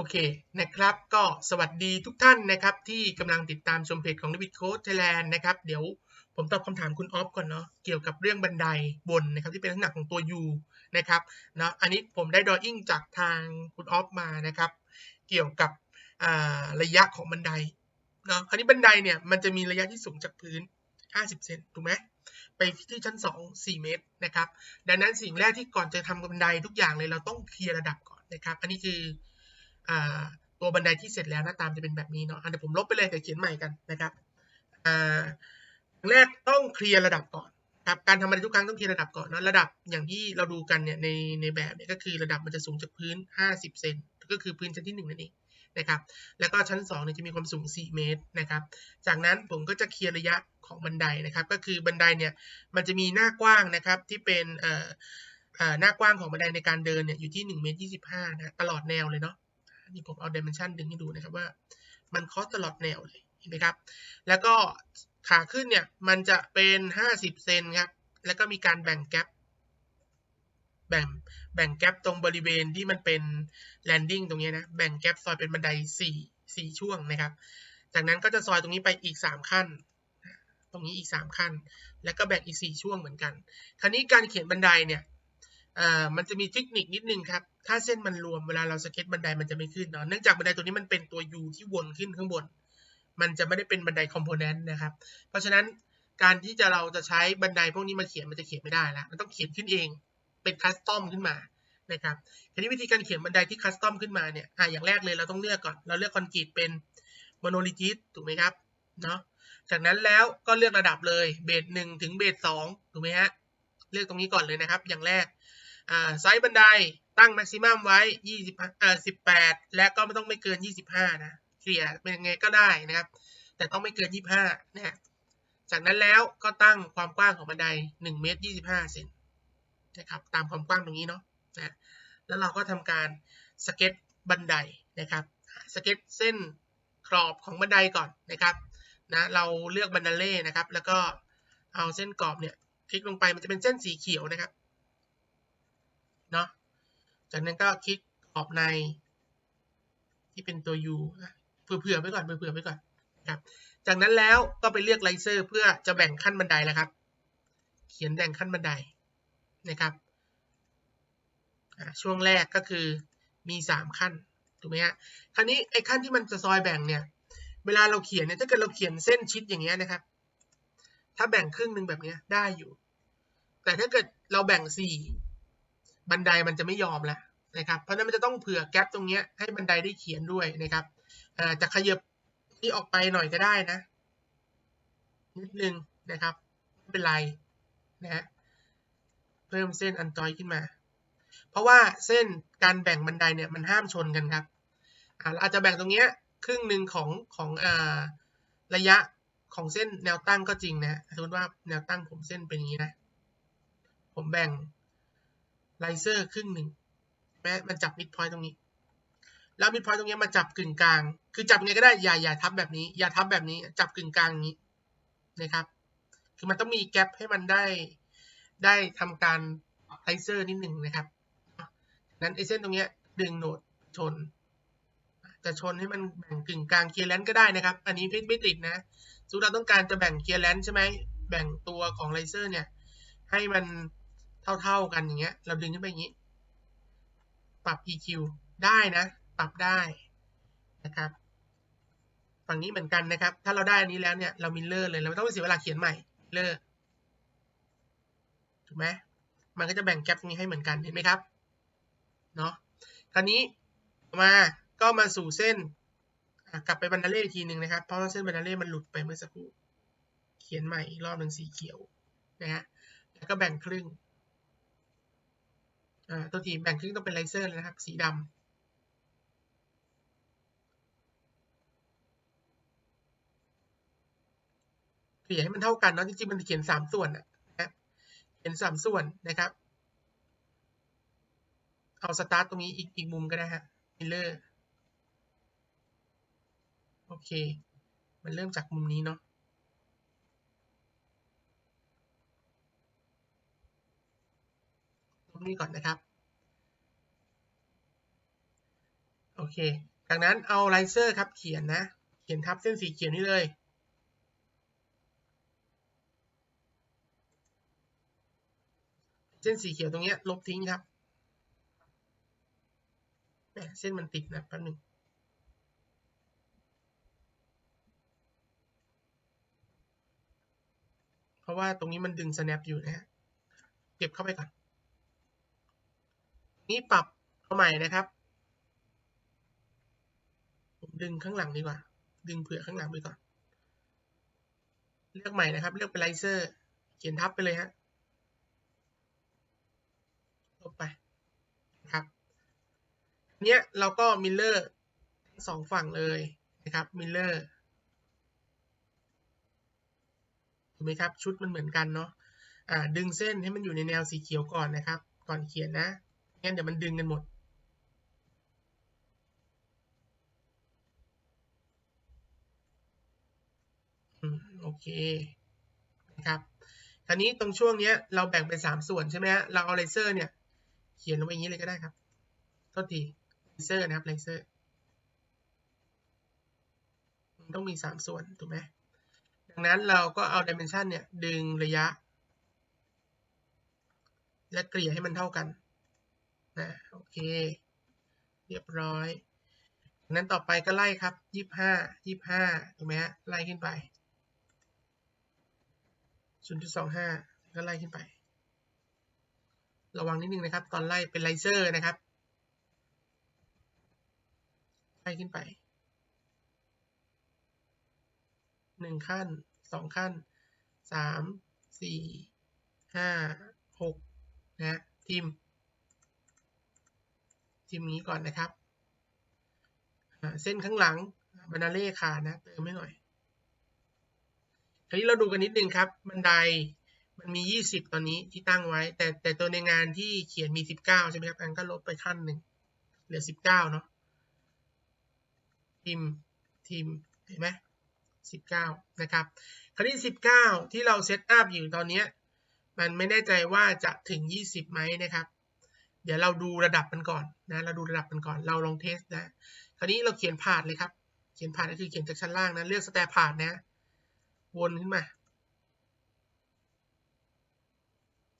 โอเคนะครับก็สวัสดีทุกท่านนะครับที่กำลังติดตามชมเพจของ David Coach Thailand นะครับเดี๋ยวผมตอบคำถามคุณออฟก่อนเนาะเกี่ยวกับเรื่องบันไดบนนะครับที่เป็นลักษณะของตัว U นะครับเนาะอันนี้ผมได้ drawing จากทางคุณออฟมานะครับเกี่ยวกับระยะของบันไดเนาะคราวนี้บันไดเนี่ยมันจะมีระยะที่สูงจากพื้น 50 เซนถูกไหมไปที่ชั้น 2 4 เมตรนะครับดังนั้นสิ่งแรกที่ก่อนจะทำบันไดทุกอย่างเลยเราต้องเคลียร์ระดับก่อนนะครับอันนี้คือ ตัวบันไดที่เสร็จแล้วหน้าตามจะเป็นแบบนี้เนาะเดี๋ยวผมลบไปเลยเดี๋ยวเขียนใหม่กันนะครับแรกต้องเคลียร์ระดับก่อนครับการทำบันไดทุกครั้งต้องเคลียร์ระดับก่อนนะระดับอย่างที่เราดูกันเนี่ยในในแบบเนี่ยก็คือระดับมันจะสูงจากพื้น 50 เซนก็คือพื้นชั้นที่ 1 นั่นเองนะครับแล้วก็ชั้น2เนี่ยจะมีความสูง 4 เมตรนะครับจากนั้นผมก็จะเคลียร์ระยะของบันไดนะครับก็คือบันไดเนี่ยมันจะมีหน้ากว้างนะครับที่เป็นเอ่อหน้ากว้างของบันไดในการเดินเนี่ยอยู่ที่1เมตร25นะตลอดแนวเลยเนาะ นี่ผมเอาดิเมนชันดึงให้ดูนะครับว่า มันคอสตลอดแนวเลยเห็นไหมครับ แล้วก็ขาขึ้นเนี่ยมันจะเป็น 50 เซนครับ แล้วก็มีการแบ่งแกลบแบ่งแบ่งแกลบตรงบริเวณที่มันเป็นแลนดิ้งตรงนี้นะ แบ่งแกลบซอยเป็นบันได 4 4 ช่วงนะครับ จากนั้นก็จะซอยตรงนี้ไปอีก 3 ขั้น ตรงนี้อีก 3 ขั้น แล้วก็แบ่งอีก 4 ช่วงเหมือนกัน คราวนี้การเขียนบันไดเนี่ย อ่ามันจะมีเทคนิคนิดนึงครับ ถ้าเส้นมันรวมเวลาเราสเก็ตบันไดมันจะไม่ขึ้นเนาะ เนื่องจากบันไดตัวนี้มันเป็นตัว U ที่วนขึ้นข้างบน มันจะไม่ได้เป็นบันไดคอมโพเนนต์นะครับ เพราะฉะนั้นการที่จะเราจะใช้บันไดพวกนี้มาเขียนมันจะเขียนไม่ได้ล้วมันต้องเขียนขึ้นเอง เป็นคัสตอมขึ้นมานะครับ ทีนี้วิธีการเขียนบันไดที่คัสตอมขึ้นมาเนี่ยอ่าอย่างแรกเลยเราต้องเลือกก่อน เราเลือกคอนกรีตเป็นโมโนลิทิสถูกไหมครับ เนาะจากนั้นแล้วก็เลือกระดับเลย เบสหนึ่งถึงเบสสองถูกไหมฮะ เลือกตรงนี้ก่อนเลยนะครับ อย่างแรก ไซส์บันไดตั้งแม็กซิมัมไว้ 20เอ่อ18 และก็ไม่ต้องไม่เกิน 25 นะเฉลี่ยเป็นยังไงก็ได้นะครับ แต่ต้องไม่เกิน 25 นะจากนั้นแล้วก็ตั้งความกว้างของบันได1เมตร25เซนนะครับตามความกว้างตรงนี้เนาะนะแล้วเราก็ทำการสเก็ตบันไดนะครับสเก็ตเส้นขอบของบันไดก่อนนะครับนะเราเลือกบันไดเล่นะครับ แล้วก็เอาเส้นกรอบเนี่ยคลิกลงไปมันจะเป็นเส้นสีเขียวนะครับ เนาะ จากนั้นก็คลิกขอบใน ที่เป็นตัว U เผื่อๆไปก่อนเผื่อๆไปก่อนครับ จากนั้นแล้วก็ไปเลือกไลเซอร์เพื่อจะแบ่งขั้นบันไดแล้วครับ เขียนแบ่งขั้นบันไดนะครับช่วงแรกก็คือมี 3 ขั้นถูกไหมฮะคราวนี้ไอ้ขั้นที่มันจะซอยแบ่งเนี่ยเวลาเราเขียนเนี่ยถ้าเกิดเราเขียนเส้นชิดอย่างเงี้ยนะครับ ถ้าแบ่งครึ่งหนึ่งแบบเนี้ยได้อยู่ แต่ถ้าเกิดเราแบ่ง4 บันไดมันจะไม่ยอมแล้วนะครับ เพราะนั้นมันจะต้องเผื่อแกลบตรงนี้ให้บันไดได้เขียนด้วยนะครับจะขยับที่ออกไปหน่อยก็ได้นะ นิดนึงนะครับไม่เป็นไรนะฮะเพิ่มเส้นอันจอยขึ้นมา เพราะว่าเส้นการแบ่งบันไดเนี่ยมันห้ามชนกันครับอาจจะแบ่งตรงนี้ครึ่งหนึ่งของของอ่าระยะของเส้นแนวตั้งก็จริงนะสมมติว่าแนวตั้งผมเส้นเป็นอย่างนี้นะ ผมแบ่ง ไลเซอร์ครึ่งหนึ่งแม้มันจับมิดพอยต์ตรงนี้ แล้วมิดพอยต์ตรงนี้มาจับกึ่งกลาง คือจับไงก็ได้อย่าอย่าทับแบบนี้ อย่าทับแบบนี้ จับกึ่งกลางนี้นะครับ คือมันต้องมีแกลบให้มันได้ได้ทำการไลเซอร์นิดหนึ่งนะครับนั้นไอเส้นตรงนี้ดึงโหนดชน จะชนให้มันแบ่งกึ่งกลางเคลียร์แลนก็ได้นะครับ อันนี้ไม่ติดนะสมมติเราต้องการจะแบ่งเคลียร์แลนใช่ไหมแบ่งตัวของไลเซอร์เนี่ยให้มัน เท่า ๆกันอย่างเงี้ย เราดึงขึ้นไปอย่างนี้ ปรับ EQ ได้นะ ปรับได้นะครับ ฝั่งนี้เหมือนกันนะครับ ถ้าเราได้อันนี้แล้วเนี่ย เรามิลเลอร์เลยเราไม่ต้องไปเสียเวลาเขียนใหม่เลอร์ถูกไหมมันก็จะแบ่งแกลบนี้ให้เหมือนกันเห็นไหมครับเนาะคราวนี้มาก็มาสู่เส้นกลับไปบันดาเล่ทีหนึ่งนะครับ เพราะว่าเส้นบันดาเล่มันหลุดไปเมื่อสักครู่ เขียนใหม่อีกรอบหนึ่งสีเขียวนะฮะ แล้วก็แบ่งครึ่ง อ่าตัวทีแบ่งครึ่งต้องเป็นไลเซอร์เลยนะครับ สีดำเขียนให้มันเท่ากันเนาะจริงๆมันเขียนสามส่วนนะเขียนสามส่วนนะครับ เอาสตาร์ตตรงนี้อีกอีกมุมก็ได้ฮะมิลเลอร์โอเค มันเริ่มจากมุมนี้เนาะ นี้ก่อนนะครับ โอเค จากนั้นเอาไลเซอร์ครับเขียนนะ เขียนทับเส้นสีเขียวนี่เลย เส้นสีเขียวตรงนี้ลบทิ้งครับแหมเส้นมันติดนะแป๊บหนึงเพราะว่าตรงนี้มันดึง snap อยู่นะฮะ เก็บเข้าไปก่อน นี่ปรับเอาใหม่นะครับ ผมดึงข้างหลังดีกว่า ดึงเผื่อข้างหลังไปก่อน เลือกใหม่นะครับ เลือกเป็นไลเซอร์เขียนทับไปเลยฮะลบไปนะครับ เนี้ยเราก็มิลเลอร์สองฝั่งเลยนะครับ มิลเลอร์ถูกไหมครับ ชุดมันเหมือนกันเนาะ อ่า ดึงเส้นให้มันอยู่ในแนวสีเขียวก่อนนะครับ ก่อนเขียนนะ งั้นเดี๋ยวมันดึงกันหมด โอเคนะครับคราวนี้ตรงช่วงเนี้ยเราแบ่งเป็นสามส่วนใช่ไหมฮะ เราเอาเลเซอร์เนี่ย เขียนลงไปอย่างนี้เลยก็ได้ครับโทษทีเลเซอร์นะครับเลเซอร์ต้องมีสามส่วน ถูกไหมดังนั้นเราก็เอาดิเมนชันเนี่ย ดึงระยะ และเกลี่ยให้มันเท่ากัน นะ โอเค เรียบร้อยงนั้นต่อไปก็ไล่ครับยี่ห้ายี่ห้าถูกไหมฮะ ไล่ขึ้นไปศูนย์จุดสองห้าก็ไล่ขึ้นไป ระวังนิดนึงนะครับ ตอนไล่เป็นไลเซอร์นะครับ ไล่ขึ้นไปหนึ่งขั้นสองขั้นสามสี่ห้าหกนะฮะทิม ทิมนี้ก่อนนะครับ เส้นข้างหลังบานาเล่ขานะเติมให้หน่อยคราวนี้เราดูกันนิดนึงครับ บันไดมันมี 20 ตอนนี้ที่ตั้งไว้ แต่แต่ตัวในงานที่เขียนมี 19 ใช่ไหมครับอันก็ลบไปขั้นหนึ่งเหลือ 19 เนาะทิมทิมเห็นไหม19 นะครับ คราวนี้ 19 ที่เราเซตอัพอยู่ตอนนี้ มันไม่แน่ใจว่าจะถึง 20ไหมนะครับ เดี๋ยวเราดูระดับมันก่อนนะ เราดูระดับมันก่อน เราลองเทสนะ คราวนี้เราเขียนผ่านเลยครับ เขียนผ่านก็คือเขียนจากชั้นล่างนะ เลือกสแตปผ่านนะ วนขึ้นมา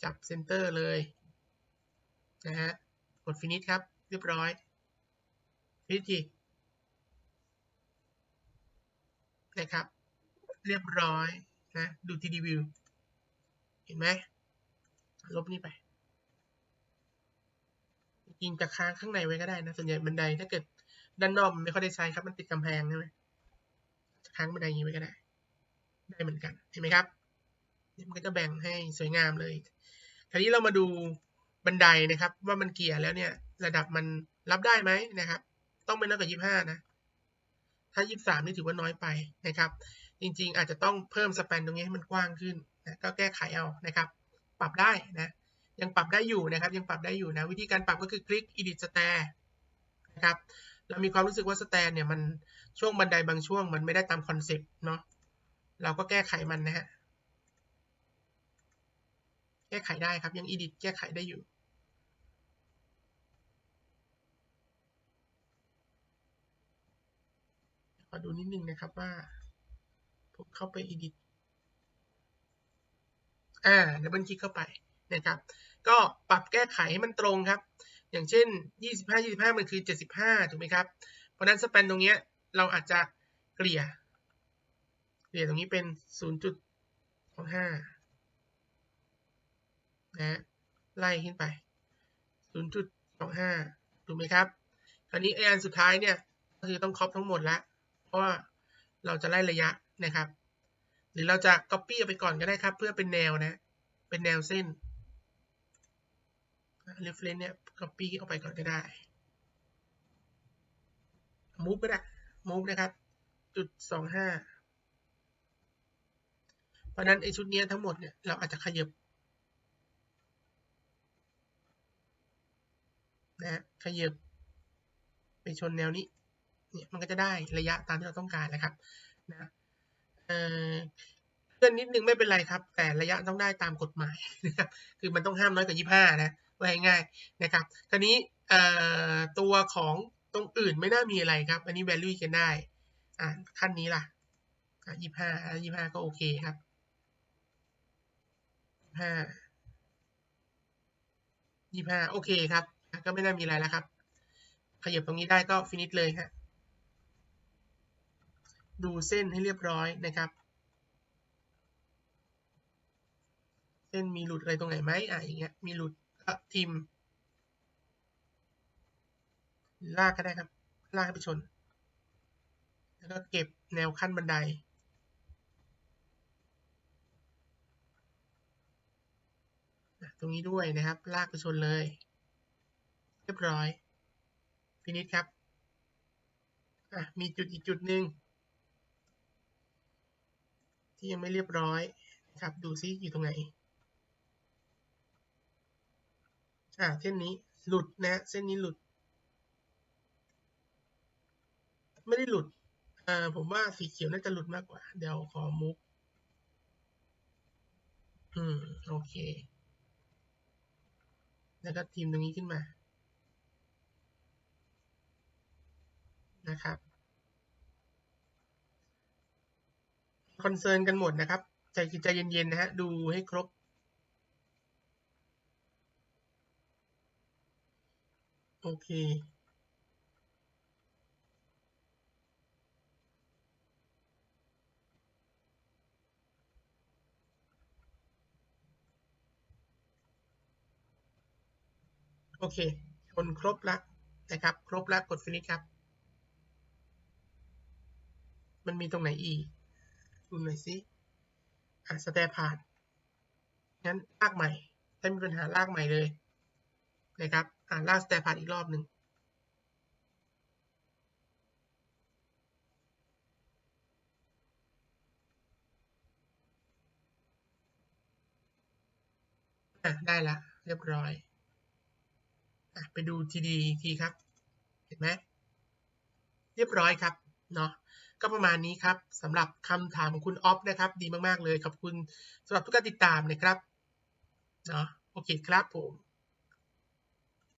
จับเซนเตอร์เลยนะฮะ กดฟินิชครับ เรียบร้อย ฟินิชทีนะครับ เรียบร้อยนะ ดูทีดีวิว เห็นไหม ลบนี่ไป จริงๆจะค้างข้างในไว้ก็ได้นะส่วนใหญ่บันไดถ้าเกิดด้านนอกมันไม่ค่อยได้ใช้ครับ มันติดกำแพงใช่ไหมจะค้างบันไดอย่างนี้ไว้ก็ได้ ได้เหมือนกันเห็นไหมครับนี่มันก็จะแบ่งให้สวยงามเลยคราวนี้เรามาดูบันไดนะครับ ว่ามันเกี่ยแล้วเนี่ย ระดับมันรับได้ไหมนะครับ ต้องไม่น้อยกว่ายี่ห้านะ ถ้ายี่สามนี่ถือว่าน้อยไปนะครับ จริงๆ อาจจะต้องเพิ่มสแปนตรงนี้ให้มันกว้างขึ้นนะก็แก้ไขเอานะครับ ปรับได้นะ ยังปรับได้อยู่นะครับ ยังปรับได้อยู่นะ วิธีการปรับก็คือคลิก edit stair นะครับ เรามีความรู้สึกว่าสแตนเนี่ยมันช่วงบันไดบางช่วงมันไม่ได้ตามคอนเซปต์เนาะ เราก็แก้ไขมันนะฮะ แก้ไขได้ครับ ยัง edit แก้ไขได้อยู่ขอดูนิดนึงนะครับว่า ผมเข้าไป edit อ่าดับเบิลคลิกเข้าไป นะครับ ก็ปรับแก้ไขให้มันตรงครับ อย่างเช่น 25 25 มันคือ 75 ถูกไหมครับ เพราะนั้นสแปนตรงนี้เราอาจจะเกลี่ย เกลี่ยตรงนี้เป็น 0.25นะไล่ขึ้นไป 0.25 ถูกไหมครับ คราวนี้ไออันสุดท้ายเนี่ยก็คือต้องครอบทั้งหมดแล้วเพราะว่าเราจะไล่ระยะนะครับ หรือเราจะ copy เอาไปก่อนก็ได้ครับ เพื่อเป็นแนวนะ เป็นแนวเส้น reference เนี่ย copy เอาไปก่อนก็ได้ move ก็ได้ move นะครับจุดสองห้าเพราะนั้นไอชุดนี้ทั้งหมดเนี่ย เราอาจจะขยับนะขยับไปชนแนวนี้เนี่ยมันก็จะได้ระยะตามที่เราต้องการนะครับนะเออเพื่อนนิดนึงไม่เป็นไรครับ แต่ระยะต้องได้ตามกฎหมายนะครับคือมันต้องห้ามน้อยกว่า 25 นะ ว่าง่ายๆนะครับคราวนี้ตัวของตรงอื่นไม่น่ามีอะไรครับ อันนี้ value กันได้อ่าขั้นนี้ล่ะอะยี่ห้ายี่ห้าก็โอเคครับห้ายี่ห้าโอเคครับ ก็ไม่น่ามีอะไรแล้วครับ ขยับตรงนี้ได้ก็ฟินิชเลยฮะดูเส้นให้เรียบร้อยนะครับ เส้นมีหลุดอะไรตรงไหนไหมอะอย่างเงี้ยมีหลุด ก็ทิม ลากก็ได้ครับ ลากไปชน แล้วก็เก็บแนวขั้นบันได ตรงนี้ด้วยนะครับ ลากไปชนเลย เรียบร้อย ฟินิชครับ มีจุดอีกจุดหนึ่งที่ยังไม่เรียบร้อยครับ ดูซิอยู่ตรงไหน อ่าเส้นนี้หลุดนะเส้นนี้หลุด ไม่ได้หลุดอ่าผมว่าสีเขียวน่าจะหลุดมากกว่า เดี๋ยวขอมุกอืมโอเค แล้วก็ทีมตรงนี้ขึ้นมานะครับคอนเซิร์นกันหมดนะครับ ใจใจเย็นๆนะฮะ ดูให้ครบ โอ เค โอเค คนครบแล้วนะครับ ครบแล้วกดฟินิชครับ มันมีตรงไหนอีกดูหน่อยสิอะสแตปผ่านงั้นลากใหม่ถ้ามีปัญหาลากใหม่เลยนะครับ อ่าลากสแตปผ่านอีกรอบหนึ่งอะได้ละเรียบร้อยอะไปดูทีดีทีครับ เห็นไหมเรียบร้อยครับเนาะก็ประมาณนี้ครับสำหรับคำถามของคุณออฟนะครับ ดีมาก ๆ เลย ขอบคุณสำหรับทุกการติดตามนะครับเนาะโอเคครับผม